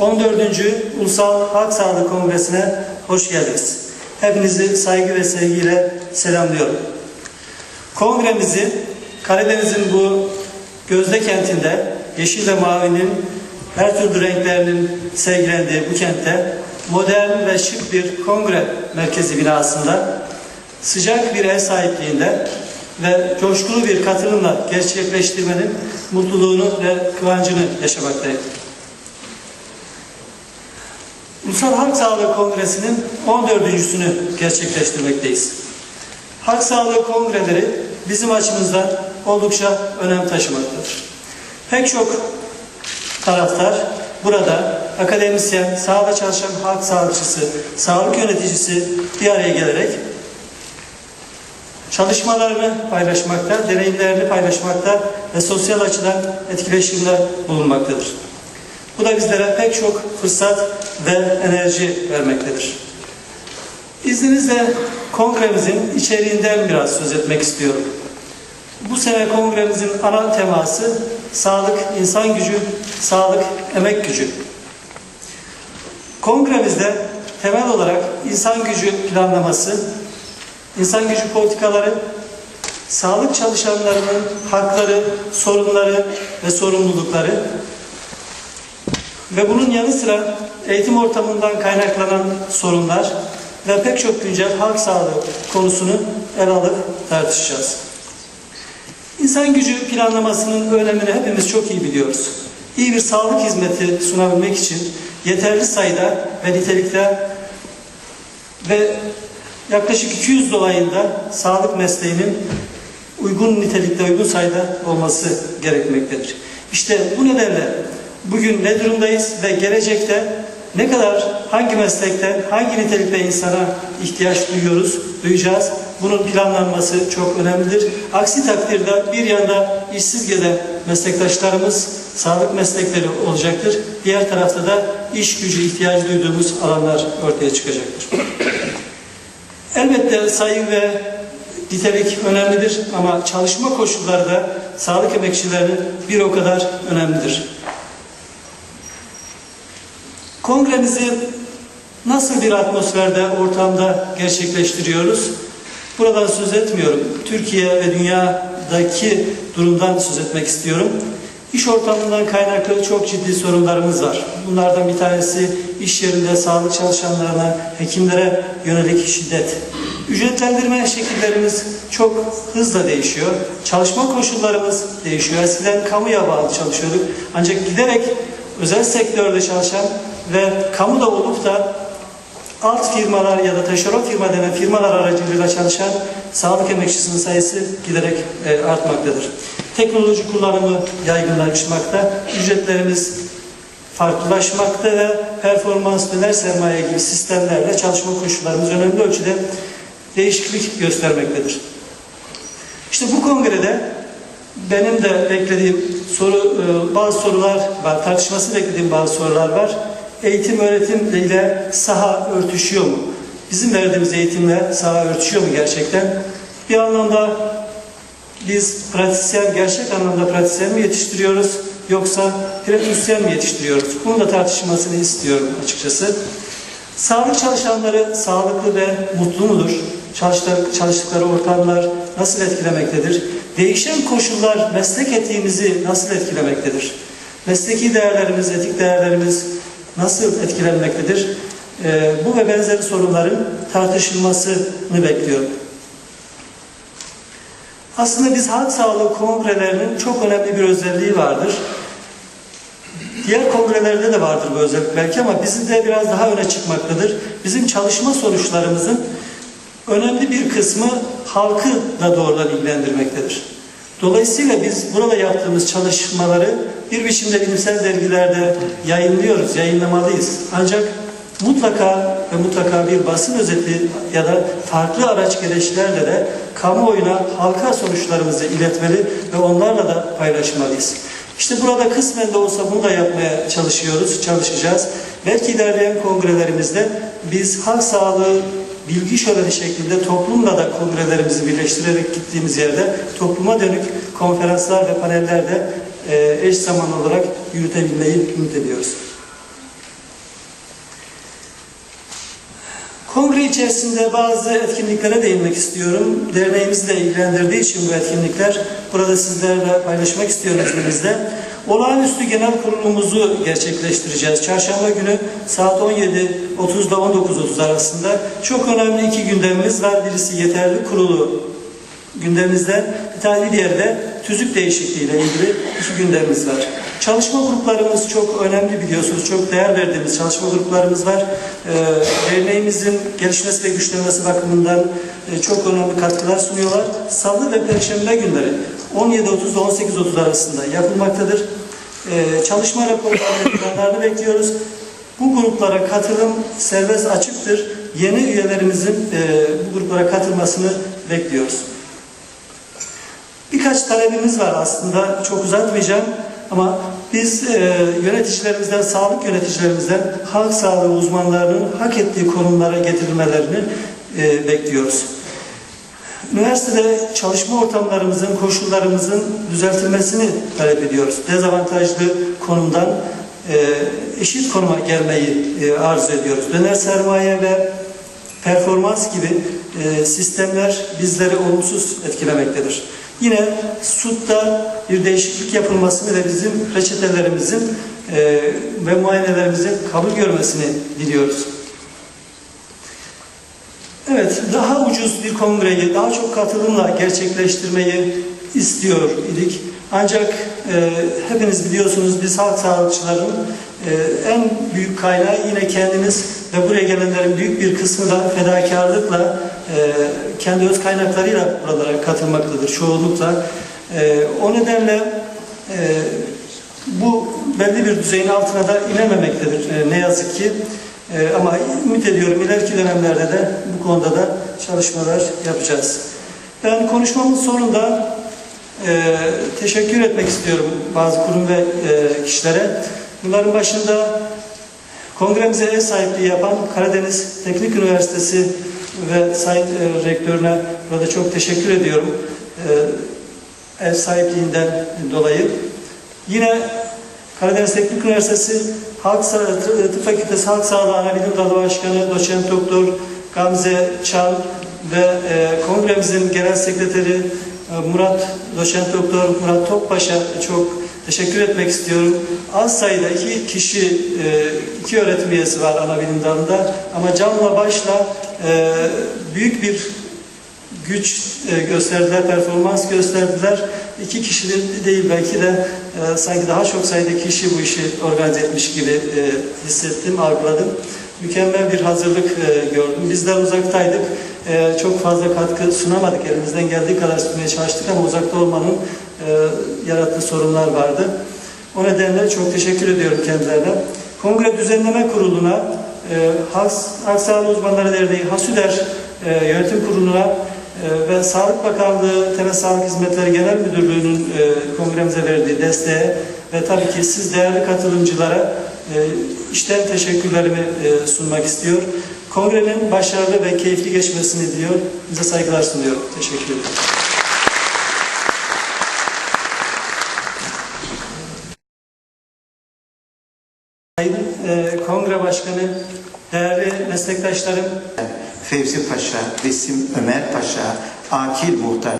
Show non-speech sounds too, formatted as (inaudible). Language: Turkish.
14. Ulusal Halk Sağlığı Kongresi'ne hoş geldiniz. Hepinizi saygı ve sevgiyle selamlıyorum. Kongremizi Karadeniz'in bu gözde kentinde yeşil ve mavinin her türlü renklerinin sergilendiği bu kentte modern ve şık bir kongre merkezi binasında sıcak bir ev sahipliğinde ve coşkulu bir katılımla gerçekleştirmenin mutluluğunu ve kıvancını yaşamaktayım. Ulusal Halk Sağlığı Kongresi'nin 14.sünü gerçekleştirmekteyiz. Halk Sağlığı Kongreleri bizim açımızdan oldukça önem taşımaktadır. Pek çok taraftar burada akademisyen, sahada çalışan halk sağlıkçısı, sağlık yöneticisi bir araya gelerek çalışmalarını paylaşmakta, deneyimlerini paylaşmakta ve sosyal açıdan etkileşimde bulunmaktadır. Bu da bizlere pek çok fırsat ve enerji vermektedir. İzninizle kongremizin içeriğinden biraz söz etmek istiyorum. Bu sene kongremizin ana teması sağlık, insan gücü, sağlık, emek gücü. Kongremizde temel olarak insan gücü planlaması, insan gücü politikaları, sağlık çalışanlarının hakları, sorunları ve sorumlulukları ve bunun yanı sıra eğitim ortamından kaynaklanan sorunlar ve pek çok güncel halk sağlığı konusunu ele alıp tartışacağız. İnsan gücü planlamasının önemini hepimiz çok iyi biliyoruz. İyi bir sağlık hizmeti sunabilmek için yeterli sayıda ve nitelikte ve yaklaşık 200 dolayında sağlık mesleğinin uygun nitelikte, uygun sayıda olması gerekmektedir. İşte bu nedenle bugün ne durumdayız ve gelecekte ne kadar hangi meslekte, hangi nitelikte insana ihtiyaç duyuyoruz, duyacağız. Bunun planlanması çok önemlidir. Aksi takdirde bir yanda işsiz gezen meslektaşlarımız sağlık meslekleri olacaktır. Diğer tarafta da iş gücü ihtiyacı duyduğumuz alanlar ortaya çıkacaktır. Elbette sayı ve nitelik önemlidir ama çalışma koşulları da sağlık emekçilerinin bir o kadar önemlidir. Kongremizi nasıl bir atmosferde, ortamda gerçekleştiriyoruz? Buradan söz etmiyorum. Türkiye ve dünyadaki durumdan söz etmek istiyorum. İş ortamından kaynaklı çok ciddi sorunlarımız var. Bunlardan bir tanesi iş yerinde sağlık çalışanlarına, hekimlere yönelik şiddet. Ücretlendirme şekillerimiz çok hızla değişiyor. Çalışma koşullarımız değişiyor. Eskiden kamuya bağlı çalışıyorduk. Ancak giderek özel sektörde çalışan ve kamuda olup da alt firmalar ya da taşeron firma denen firmalar aracılığıyla çalışan sağlık emekçisinin sayısı giderek e, artmaktadır. Teknoloji kullanımı yaygınlaşmakta, ücretlerimiz farklılaşmakta ve performans döner sermaye gibi sistemlerle çalışma koşullarımız önemli ölçüde değişiklik göstermektedir. İşte bu kongrede benim de beklediğim soru, bazı sorular var, tartışması beklediğim bazı sorular var eğitim öğretim ile saha örtüşüyor mu? Bizim verdiğimiz eğitimle saha örtüşüyor mu gerçekten? Bir anlamda biz pratisyen, gerçek anlamda pratisyen mi yetiştiriyoruz yoksa pratisyen mi yetiştiriyoruz? Bunu da tartışmasını istiyorum açıkçası. Sağlık çalışanları sağlıklı ve mutlu mudur? Çalıştıkları, çalıştıkları ortamlar nasıl etkilemektedir? Değişen koşullar meslek etiğimizi nasıl etkilemektedir? Mesleki değerlerimiz, etik değerlerimiz nasıl etkilenmektedir? E, bu ve benzeri sorunların tartışılmasını bekliyorum. Aslında biz halk sağlığı kongrelerinin çok önemli bir özelliği vardır. Diğer kongrelerde de vardır bu özellik belki ama bizim de biraz daha öne çıkmaktadır. Bizim çalışma sonuçlarımızın önemli bir kısmı halkı da doğrudan ilgilendirmektedir. Dolayısıyla biz burada yaptığımız çalışmaları bir biçimde bilimsel dergilerde yayınlıyoruz, yayınlamalıyız. Ancak mutlaka ve mutlaka bir basın özeti ya da farklı araç gereçlerle de kamuoyuna halka sonuçlarımızı iletmeli ve onlarla da paylaşmalıyız. İşte burada kısmen de olsa bunu da yapmaya çalışıyoruz, çalışacağız. Belki ilerleyen kongrelerimizde biz halk sağlığı bilgi şöleni şeklinde toplumla da kongrelerimizi birleştirerek gittiğimiz yerde topluma dönük konferanslar ve paneller de e, eş zamanlı olarak yürütebilmeyi ümit ediyoruz. Kongre içerisinde bazı etkinliklere değinmek istiyorum. Derneğimizle ilgilendirdiği için bu etkinlikler burada sizlerle paylaşmak istiyorum izninizle. Olağanüstü genel kurulumuzu gerçekleştireceğiz. Çarşamba günü saat 17.30'da 19.30 arasında çok önemli iki gündemimiz var. Birisi yeterli kurulu gündemimizde, bir tane diğeri de tüzük değişikliği ile ilgili iki gündemimiz var. Çalışma gruplarımız çok önemli biliyorsunuz. Çok değer verdiğimiz çalışma gruplarımız var. Ee, derneğimizin gelişmesi ve güçlenmesi bakımından e, çok önemli katkılar sunuyorlar. Salı ve Perşembe günleri 17.30 ile 18.30 arasında yapılmaktadır. Ee, çalışma raporlarını, (coughs) bekliyoruz. Bu gruplara katılım serbest açıktır. Yeni üyelerimizin e, bu gruplara katılmasını bekliyoruz. Birkaç talebimiz var aslında çok uzatmayacağım ama biz e, yöneticilerimizden, sağlık yöneticilerimizden halk sağlığı uzmanlarının hak ettiği konumlara getirilmelerini e, bekliyoruz. Üniversitede çalışma ortamlarımızın, koşullarımızın düzeltilmesini talep ediyoruz. Dezavantajlı konumdan e, eşit konuma gelmeyi e, arzu ediyoruz. Döner sermaye ve performans gibi e, sistemler bizleri olumsuz etkilemektedir. Yine SUT'ta bir değişiklik yapılmasını ve bizim reçetelerimizin e, ve muayenelerimizin kabul görmesini diliyoruz. Evet, daha ucuz bir kongreyi daha çok katılımla gerçekleştirmeyi istiyor idik. Ancak e, hepiniz biliyorsunuz biz halk sağlıkçıların e, en büyük kaynağı yine kendiniz ve buraya gelenlerin büyük bir kısmı da fedakarlıkla e, kendi öz kaynaklarıyla buralara katılmaktadır çoğunlukla. E, o nedenle e, bu belli bir düzeyin altına da inememektedir ne yazık ki. Ama ümit ediyorum ileriki dönemlerde de bu konuda da çalışmalar yapacağız. Ben konuşmamın sonunda teşekkür etmek istiyorum bazı kurum ve kişilere. Bunların başında kongremize ev sahipliği yapan Karadeniz Teknik Üniversitesi ve Sayın e, Rektörüne burada çok teşekkür ediyorum. E, ev sahipliğinden dolayı. Yine Karadeniz Teknik Üniversitesi Halk Sa- Tıp Fakültesi Halk Sağlığı Anabilim Dalı Başkanı Doçent Doktor Gamze Çal ve e, kongremizin genel sekreteri e, Murat Doçent Doktor Murat Topbaş'a çok teşekkür etmek istiyorum. Az sayıda iki kişi, e, iki öğretim üyesi var anabilim dalında ama canla başla e, büyük bir güç e, gösterdiler, performans gösterdiler. İki kişi de değil belki de sanki daha çok sayıda kişi bu işi organize etmiş gibi hissettim, algıladım. Mükemmel bir hazırlık gördüm. Bizler uzaktaydık. Çok fazla katkı sunamadık. Elimizden geldiği kadar sunmaya çalıştık ama uzakta olmanın yarattığı sorunlar vardı. O nedenle çok teşekkür ediyorum kendilerine. Kongre Düzenleme Kurulu'na, e, Halk, Sağlığı Uzmanları Derneği, HASÜDER e, Yönetim Kurulu'na e, ve Sağlık Bakanlığı Temel Sağlık Hizmetleri Genel Müdürlüğü'nün e, kongremize verdiği desteğe ve tabii ki siz değerli katılımcılara e, içten teşekkürlerimi e, sunmak istiyor. Kongrenin başarılı ve keyifli geçmesini diliyor. Size saygılar sunuyorum. Teşekkür ederim. Sayın e, Kongre Başkanı, değerli meslektaşlarım, Fevzi Paşa, Resim Ömer Paşa, Akil Muhtar